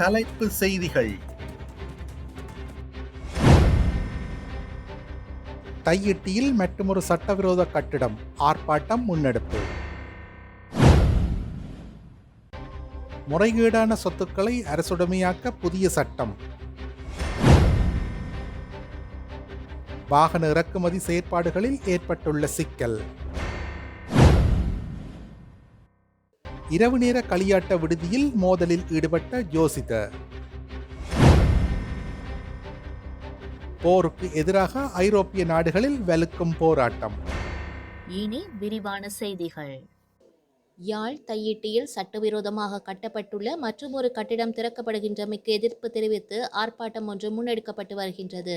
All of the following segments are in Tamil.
தலைப்பு செய்திகள். தையிட்டியில் மற்றுமொரு சட்டவிரோத கட்டிடம் ஆர்ப்பாட்டம் முன்னெடுப்பு. முறைகேடான சொத்துக்களை அரசுடைமையாக்க புதிய சட்டம். வாகன இறக்குமதி செயற்பாடுகளில் ஏற்பட்டுள்ள சிக்கல். இரவு நேர களியாட்ட விடுதியில் மோதலில் ஈடுபட்ட ஜோசித போருக்கு எதிராக ஐரோப்பிய நாடுகளில் வலுக்கும் போராட்டம். இனி விரிவான செய்திகள். யாழ் தையிட்டியில் சட்டவிரோதமாக கட்டப்பட்டுள்ள மற்றும் ஒரு கட்டிடம் திறக்கப்படுகின்றமைக்கு எதிர்ப்பு தெரிவித்து ஆர்ப்பாட்டம் ஒன்று முன்னெடுக்கப்பட்டு வருகின்றது.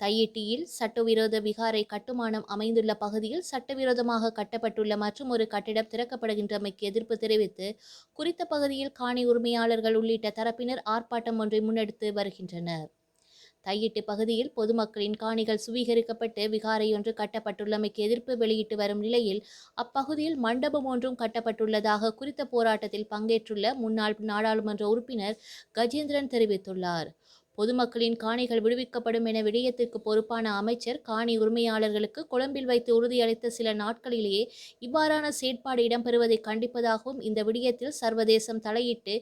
தையிட்டியில் சட்டவிரோத விகாரை கட்டுமானம் அமைந்துள்ள பகுதியில் சட்டவிரோதமாக கட்டப்பட்டுள்ள மற்றும் ஒரு கட்டிடம் திறக்கப்படுகின்றமைக்கு எதிர்ப்பு தெரிவித்து குறித்த பகுதியில் காணி உரிமையாளர்கள் உள்ளிட்ட தரப்பினர் ஆர்ப்பாட்டம் ஒன்றை முன்னெடுத்து வருகின்றனர். தையிட்டு பகுதியில் பொதுமக்களின் காணிகள் சுவீகரிக்கப்பட்டு விகாரை ஒன்று கட்டப்பட்டுள்ளமைக்கு எதிர்ப்பு வெளியிட்டு வரும் நிலையில் அப்பகுதியில் மண்டபம் ஒன்றும் கட்டப்பட்டுள்ளதாக குறித்த போராட்டத்தில் பங்கேற்றுள்ள முன்னாள் நாடாளுமன்ற உறுப்பினர் கஜேந்திரன் தெரிவித்துள்ளார். பொதுமக்களின் காணிகள் விடுவிக்கப்படும் என விடயத்திற்கு பொறுப்பான அமைச்சர் காணி உரிமையாளர்களுக்கு கொழும்பில் வைத்து உறுதியளித்த சில நாட்களிலேயே இவ்வாறான செயற்பாடு இடம்பெறுவதை கண்டிப்பதாகவும் இந்த விடயத்தில் சர்வதேசம் தலையிட்டு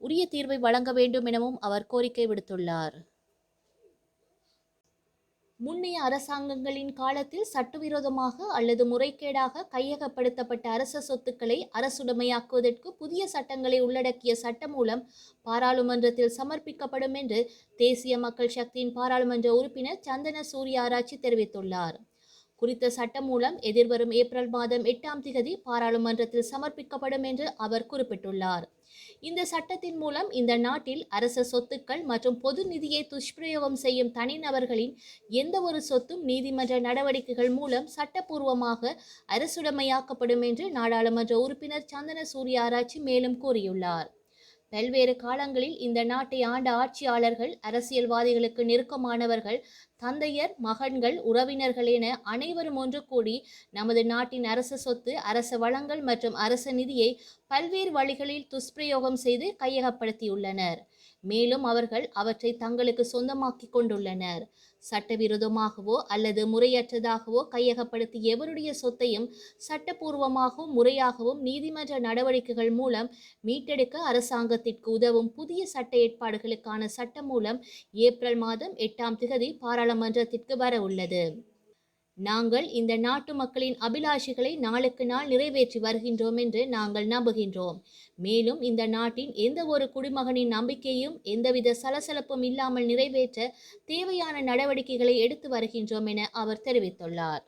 உரிய தீர்வை வழங்க வேண்டும் எனவும் அவர் கோரிக்கை விடுத்துள்ளார். முன்னைய அரசாங்கங்களின் காலத்தில் சட்டவிரோதமாக அல்லது முறைகேடாக கையகப்படுத்தப்பட்ட அரச சொத்துக்களை அரசுடைமையாக்குவதற்கு புதிய சட்டங்களை உள்ளடக்கிய சட்டம் மூலம் பாராளுமன்றத்தில் சமர்ப்பிக்கப்படும் என்று தேசிய மக்கள் சக்தியின் பாராளுமன்ற உறுப்பினர் சந்தன சூரியாராய்ச்சி தெரிவித்துள்ளார். குறித்த சட்டம் மூலம் எதிர்வரும் ஏப்ரல் மாதம் எட்டாம் திகதி பாராளுமன்றத்தில் சமர்ப்பிக்கப்படும் என்று அவர் குறிப்பிட்டுள்ளார். இந்த சட்டத்தின் மூலம் இந்த நாட்டில் அரச சொத்துக்கள் மற்றும் பொது நிதியை துஷ்பிரயோகம் செய்யும் தனிநபர்களின் எந்த ஒரு சொத்தும் நீதிமன்ற நடவடிக்கைகள் மூலம் சட்டப்பூர்வமாக அரசுடைமையாக்கப்படும் என்று நாடாளுமன்ற உறுப்பினர் சந்தன சூர்யாராய்ச்சி மேலும் கூறியுள்ளார். பல்வேறு காலங்களில் இந்த நாட்டை ஆண்ட ஆட்சியாளர்கள் அரசியல்வாதிகளுக்கு நெருக்கமானவர்கள் தந்தையர் மகன்கள் உறவினர்கள் என அனைவரும் ஒன்று கூடி நமது நாட்டின் அரச சொத்து அரச வளங்கள் மற்றும் அரச நிதியை பல்வேறு வழிகளில் துஷ்பிரயோகம் செய்து கையகப்படுத்தியுள்ளனர். மேலும் அவர்கள் அவற்றை தங்களுக்கு சொந்தமாக்கி கொண்டுள்ளனர். சட்டவிரோதமாகவோ அல்லது முறையற்றதாகவோ கையகப்படுத்தி எவருடைய சொத்தையும் சட்டப்பூர்வமாகவும் முறையாகவும் நீதிமன்ற நடவடிக்கைகள் மூலம் மீட்டெடுக்க அரசாங்கத்திற்கு உதவும் புதிய சட்ட ஏற்பாடுகளுக்கான சட்டம் மூலம் ஏப்ரல் மாதம் எட்டாம் திகதி பாராளுமன்றத்திற்கு வர உள்ளது. நாங்கள் இந்த நாட்டு மக்களின் அபிலாஷைகளை நாளுக்கு நாள் நிறைவேற்றி வருகின்றோம் என்று நாங்கள் நம்புகின்றோம். மேலும் இந்த நாட்டின் எந்த ஒரு குடிமகனின் நம்பிக்கையும் எந்தவித சலசலப்பும் இல்லாமல் நிறைவேற்ற தேவையான நடவடிக்கைகளை எடுத்து வருகின்றோம் என அவர் தெரிவித்துள்ளார்.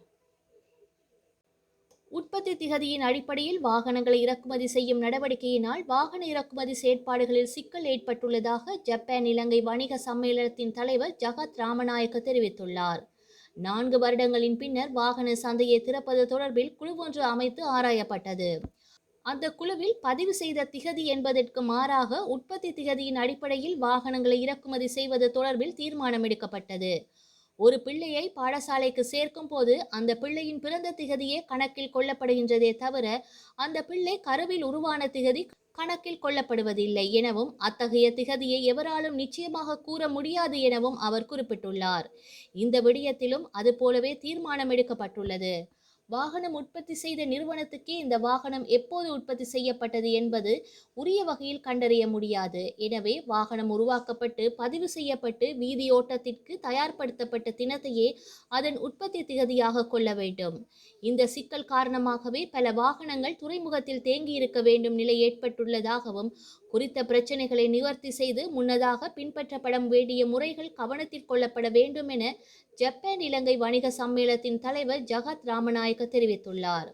உற்பத்தி திகதியின் அடிப்படையில் வாகனங்களை இறக்குமதி செய்யும் நடவடிக்கையினால் வாகன இறக்குமதி செயற்பாடுகளில் சிக்கல் ஏற்பட்டுள்ளதாக ஜப்பான் இலங்கை வணிக சம்மேளனத்தின் தலைவர் ஜகத் ராமநாயக்க தெரிவித்துள்ளார். நான்கு வருடங்களின் பின்னர் வாகன சந்தையை திறப்பது தொடர்பில் குழு ஒன்று அமைத்து ஆராயப்பட்டது. அந்த குழுவில் பதிவு செய்த திகதி என்பதற்கு மாறாக உற்பத்தி திகதியின் அடிப்படையில் வாகனங்களை இறக்குமதி செய்வது தொடர்பில் தீர்மானம் எடுக்கப்பட்டது ஒரு பிள்ளையை பாடசாலைக்கு சேர்க்கும் போது அந்த பிள்ளையின் பிறந்த திகதியே கணக்கில் கொள்ளப்படுகின்றதே தவிர அந்த பிள்ளை கருவில் உருவான திகதி கணக்கில் கொள்ளப்படுவதில்லை எனவும் அத்தகைய திகதியை எவராலும் நிச்சயமாக கூற முடியாது எனவும் அவர் குறிப்பிட்டுள்ளார். இந்த விடயத்திலும் அதுபோலவே தீர்மானம் எடுக்கப்பட்டுள்ளது. வாகனம் உற்பத்தி செய்த நிறுவனத்துக்கே இந்த வாகனம் எப்போது உற்பத்தி செய்யப்பட்டது என்பது உரிய வகையில் கண்டறிய முடியாது. எனவே வாகனம் உருவாக்கப்பட்டு பதிவு செய்யப்பட்டு வீதியோட்டத்திற்கு தயார்படுத்தப்பட்ட தினத்தையே அதன் உற்பத்தி திகதியாக கொள்ள வேண்டும். இந்த சிக்கல் காரணமாகவே பல வாகனங்கள் துறைமுகத்தில் தேங்கியிருக்க வேண்டும் நிலை ஏற்பட்டுள்ளதாகவும் குறித்த பிரச்சனைகளை நிவர்த்தி செய்து முன்னதாக பின்பற்றப்பட வேண்டிய முறைகள் கவனத்தில் கொள்ளப்பட வேண்டும் என ஜப்பான் இலங்கை வணிக சம்மேளனத்தின் தலைவர் ஜகத் ராமநாயக்க தெரிவித்துள்ளார்.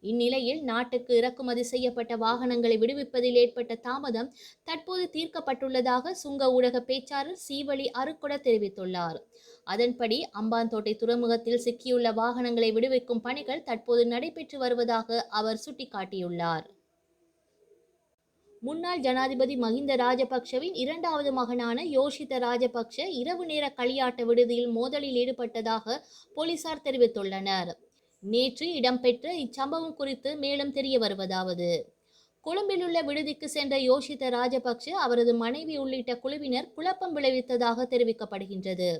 இந்நிலையில் நாட்டுக்கு இறக்குமதி செய்யப்பட்ட வாகனங்களை விடுவிப்பதில் ஏற்பட்ட தாமதம் தற்போது தீர்க்கப்பட்டுள்ளதாக சுங்க ஊடக பேச்சாளர் சீவழி அருக்குட தெரிவித்துள்ளார். அதன்படி அம்பாந்தோட்டை துறைமுகத்தில் சிக்கியுள்ள வாகனங்களை விடுவிக்கும் பணிகள் தற்போது நடைபெற்று வருவதாக அவர் சுட்டிக்காட்டியுள்ளார். முன்னாள் ஜனாதிபதி மஹிந்த ராஜபக்ஷவின் இரண்டாவது மகனான யோஷித ராஜபக்ஷ இரவு நேர களியாட்ட விடுதியில் மோதலில் ஈடுபட்டதாக போலீசார் தெரிவித்துள்ளனர். நேற்று இடம்பெற்ற இச்சம்பவம் குறித்து மேலும் தெரிய வருவதாவது. கொழும்பிலுள்ள விடுதிக்கு சென்ற யோஷித்த ராஜபக்ஷ அவரது மனைவி உள்ளிட்ட குழுவினர் குழப்பம் விளைவித்ததாக தெரிவிக்கப்படுகின்றது.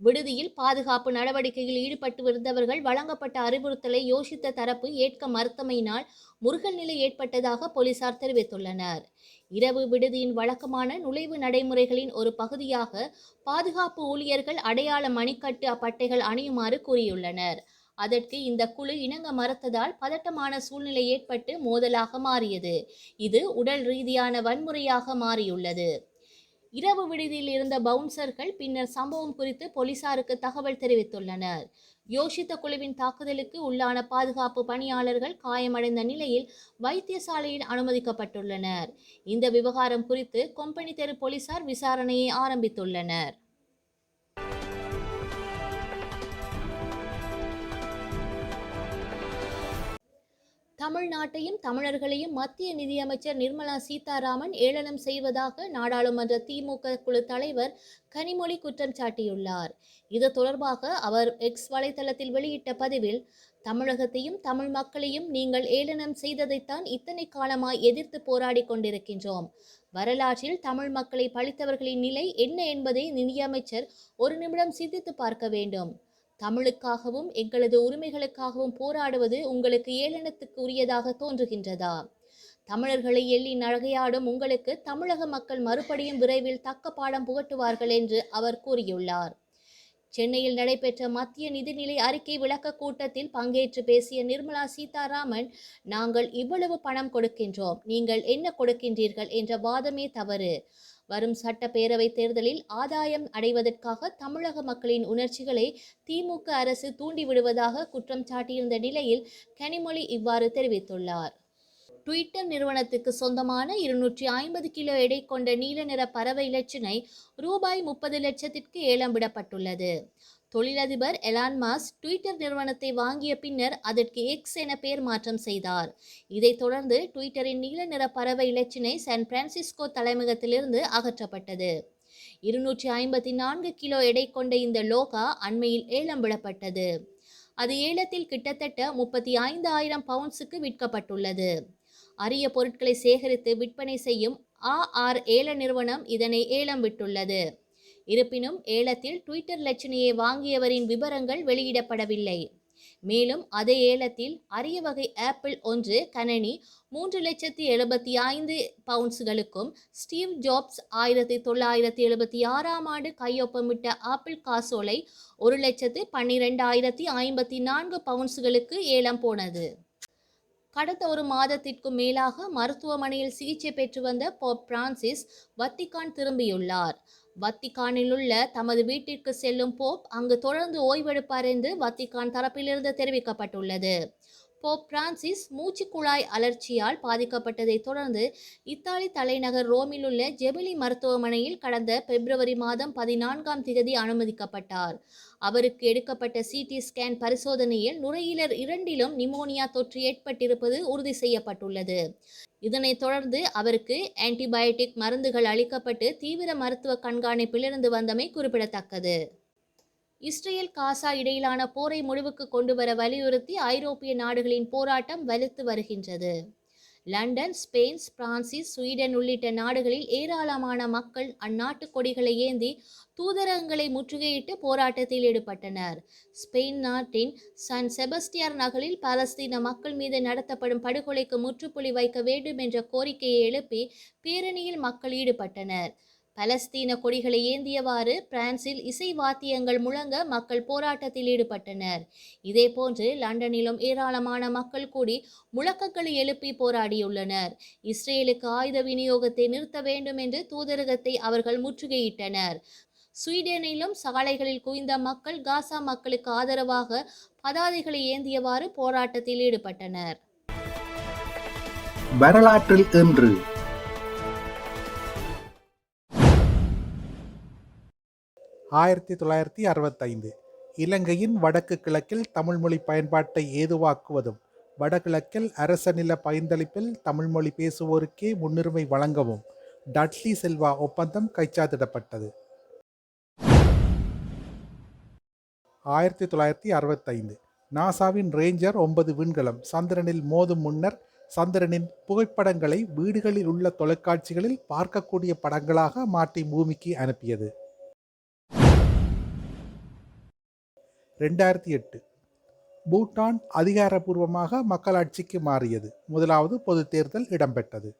விடுதியில் பாதுகாப்பு நடவடிக்கையில் ஈடுபட்டு இருந்தவர்கள் வழங்கப்பட்ட அறிவுறுத்தலை யோசித்த தரப்பு ஏற்க மறுத்தமையினால் முருகல் நிலை ஏற்பட்டதாக போலீசார் தெரிவித்துள்ளனர். இரவு விடுதியின் வழக்கமான நுழைவு நடைமுறைகளின் ஒரு பகுதியாக பாதுகாப்பு ஊழியர்கள் அடையாள மணிக்கட்டு அப்பட்டைகள் அணியுமாறு கூறியுள்ளனர். அதற்கு இந்த குழு இணங்க மறுத்ததால் பதட்டமான சூழ்நிலை ஏற்பட்டு மோதலாக மாறியது. இது உடல் ரீதியான வன்முறையாக மாறியுள்ளது. இரவு விடுதியில் இருந்த பவுன்சர்கள் பின்னர் சம்பவம் குறித்து போலீசாருக்கு தகவல் தெரிவித்துள்ளனர். யோஷித்த குழுவின் தாக்குதலுக்கு உள்ளான பாதுகாப்பு பணியாளர்கள் காயமடைந்த நிலையில் வைத்தியசாலையில் அனுமதிக்கப்பட்டுள்ளனர். இந்த விவகாரம் குறித்து கொம்பனி தெரு போலீசார் விசாரணையை ஆரம்பித்துள்ளனர். தமிழ்நாட்டையும் தமிழர்களையும் மத்திய நிதியமைச்சர் நிர்மலா சீதாராமன் ஏளனம் செய்வதாக நாடாளுமன்ற திமுக குழு தலைவர் கனிமொழி குற்றம் சாட்டியுள்ளார். இது தொடர்பாக அவர் எக்ஸ் வலைதளத்தில் வெளியிட்ட பதிவில் தமிழகத்தையும் தமிழ் மக்களையும் நீங்கள் ஏளனம் செய்ததைத்தான் இத்தனை காலமாய் எதிர்த்து போராடி கொண்டிருக்கின்றோம். வரலாற்றில் தமிழ் மக்களை பழித்தவர்களின் நிலை என்ன என்பதை நிதியமைச்சர் ஒரு நிமிடம் சிந்தித்து பார்க்க வேண்டும். தமிழுக்காகவும் எங்களது உரிமைகளுக்காகவும் போராடுவது உங்களுக்கு ஏளனத்துக்கு உரியதாக தோன்றுகின்றதா? தமிழர்களை எள்ளி நகையாடும் உங்களுக்கு தமிழக மக்கள் மறுபடியும் விரைவில் தக்க பாடம் புகட்டுவார்கள் என்று அவர் கூறியுள்ளார். சென்னையில் நடைபெற்ற மத்திய நிதிநிலை அறிக்கை விளக்க கூட்டத்தில் பங்கேற்று பேசிய நிர்மலா சீதாராமன் நாங்கள் இவ்வளவு பணம் கொடுக்கின்றோம் நீங்கள் என்ன கொடுக்கின்றீர்கள்? என்ற வாதமே தவறு. வரும் சட்டப்பேரவை தேர்தலில் ஆதாயம் அடைவதற்காக தமிழக மக்களின் உணர்ச்சிகளை திமுக அரசு தூண்டிவிடுவதாக குற்றம் சாட்டியிருந்த நிலையில் கனிமொழி இவ்வாறு தெரிவித்துள்ளார். ட்விட்டர் நிறுவனத்துக்கு சொந்தமான இருநூற்றி ஐம்பது கிலோ எடை கொண்ட நீல நிற பறவை இலச்சினை ரூபாய் முப்பது லட்சத்திற்கு ஏலம் விடப்பட்டுள்ளது. தொழிலதிபர் எலான் மாஸ் ட்விட்டர் நிறுவனத்தை வாங்கிய பின்னர் அதற்கு எக்ஸ் என பெயர் மாற்றம் செய்தார். இதைத் தொடர்ந்து ட்விட்டரின் நீல நிற பறவை இலச்சினை சான் பிரான்சிஸ்கோ தலைமையகத்திலிருந்து அகற்றப்பட்டது. இருநூற்றி ஐம்பத்தி நான்கு கிலோ எடை கொண்ட இந்த லோகா அண்மையில் ஏலம் விடப்பட்டது. அது ஏலத்தில் கிட்டத்தட்ட முப்பத்தி ஐந்து ஆயிரம் பவுண்ட்ஸுக்கு விற்கப்பட்டுள்ளது. அரிய பொருட்களை சேகரித்து விற்பனை செய்யும் ஆ ஆர் ஏல நிறுவனம் இதனை ஏலம் விட்டுள்ளது. இருப்பினும் ஏலத்தில் ட்விட்டர் லட்சணையை வாங்கியவரின் விவரங்கள் வெளியிடப்படவில்லை. மேலும் அதே ஏலத்தில் அரிய வகை ஆப்பிள் ஒன்று கணனி மூன்று லட்சத்தி எழுபத்தி ஐந்து பவுண்ட்ஸ்களுக்கும் ஸ்டீவ் ஜாப்ஸ் ஆயிரத்தி தொள்ளாயிரத்தி எழுபத்தி ஆறாம் ஆண்டு கையொப்பமிட்ட ஆப்பிள் காசோலை ஒரு லட்சத்து பன்னிரெண்டாயிரத்தி ஐம்பத்தி நான்கு பவுண்ட்ஸ்களுக்கு ஏலம் போனது. கடந்த ஒரு மாதத்திற்கும் மேலாக மருத்துவமனையில் சிகிச்சை பெற்று வந்த போப் பிரான்சிஸ் வத்திகான் திரும்பியுள்ளார். வத்திக்கானில் உள்ள தமது வீட்டிற்கு செல்லும் போப் அங்கு தொடர்ந்து ஓய்வெடுப்பார் என்று வத்திக்கான் தரப்பிலிருந்து தெரிவிக்கப்பட்டுள்ளது. போப் பிரான்சிஸ் மூச்சுக்குழாய் அலர்ச்சியால் பாதிக்கப்பட்டதைத் தொடர்ந்து இத்தாலி தலைநகர் ரோமில் உள்ள ஜெபிலி மருத்துவமனையில் கடந்த பிப்ரவரி மாதம் பதினான்காம் திகதி அனுமதிக்கப்பட்டார். அவருக்கு எடுக்கப்பட்ட சிடி ஸ்கேன் பரிசோதனையில் நுரையீரல் இரண்டிலும் நிமோனியா தொற்று ஏற்பட்டிருப்பது உறுதி செய்யப்பட்டுள்ளது. இதனைத் தொடர்ந்து அவருக்கு ஆன்டிபயோட்டிக் மருந்துகள் அளிக்கப்பட்டு தீவிர மருத்துவ கண்காணிப்பிலிருந்து வந்தமை குறிப்பிடத்தக்கது. இஸ்ரேல் காசா இடையிலான போரை முடிவுக்கு கொண்டு வர வலியுறுத்தி ஐரோப்பிய நாடுகளின் போராட்டம் வலுத்து வருகின்றது. லண்டன் ஸ்பெயின் பிரான்சிஸ் ஸ்வீடன் உள்ளிட்ட நாடுகளில் ஏராளமான மக்கள் அந்நாட்டு கொடிகளை ஏந்தி தூதரகங்களை முற்றுகையிட்டு போராட்டத்தில் ஈடுபட்டனர். ஸ்பெயின் நாட்டின் சன் செபஸ்டியார் நகரில் பாலஸ்தீன மக்கள் மீது நடத்தப்படும் படுகொலைக்கு முற்றுப்புள்ளி வைக்க வேண்டும் என்ற கோரிக்கையை எழுப்பி பேரணியில் மக்கள் ஈடுபட்டனர். பலஸ்தீன கொடிகளை ஏந்தியவாறு பிரான்சில் இசை வாத்தியங்கள் முழங்க மக்கள் போராட்டத்தில் ஈடுபட்டனர். இதேபோன்று லண்டனிலும் ஏராளமான மக்கள் கூடி முழக்கங்களை எழுப்பி போராடியுள்ளனர். இஸ்ரேலுக்கு ஆயுத விநியோகத்தை நிறுத்த வேண்டும் என்று தூதரகத்தை அவர்கள் முற்றுகையிட்டனர். ஸ்வீடனிலும் சாலைகளில் குவிந்த மக்கள் காசா மக்களுக்கு ஆதரவாக பதாதைகளை ஏந்தியவாறு போராட்டத்தில் ஈடுபட்டனர். வரலாற்றில் இன்று ஆயிரத்தி தொள்ளாயிரத்தி அறுபத்தைந்து. இலங்கையின் வடக்கு கிழக்கில் தமிழ்மொழி பயன்பாட்டை ஏதுவாக்குவதும் வடகிழக்கில் அரச நில பயந்தளிப்பில் தமிழ்மொழி பேசுவோருக்கே முன்னுரிமை வழங்கவும் டட்லி செல்வா ஒப்பந்தம் கைச்சாத்திடப்பட்டது. ஆயிரத்தி தொள்ளாயிரத்தி அறுபத்தைந்து. நாசாவின் ரேஞ்சர் ஒன்பது விண்கலம் சந்திரனில் மோதும் முன்னர் சந்திரனின் புகைப்படங்களை வீடுகளில் உள்ள தொலைக்காட்சிகளில் பார்க்கக்கூடிய படங்களாக மாற்றி பூமிக்கு அனுப்பியது. ரெண்டாயிரத்தி எட்டு. பூட்டான் அதிகாரப்பூர்வமாக மக்களாட்சிக்கு மாறியது. முதலாவது பொதுத் தேர்தல் இடம்பெற்றது.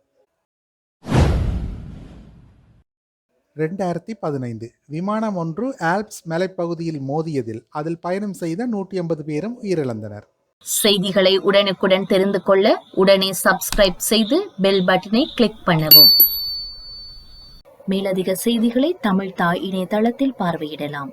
ரெண்டாயிரத்தி பதினைந்து. விமானம் ஒன்று ஆல்ப்ஸ் மலைப்பகுதியில் மோதியதில் அதில் பயணம் செய்த நூற்றி ஐம்பது பேரும் உயிரிழந்தனர். செய்திகளை உடனுக்குடன் தெரிந்து கொள்ள உடனே சப்ஸ்கிரைப் செய்து பெல் பட்டனை கிளிக் பண்ணவும். மேலதிக செய்திகளை தமிழ் தாய் இணையதளத்தில் பார்வையிடலாம்.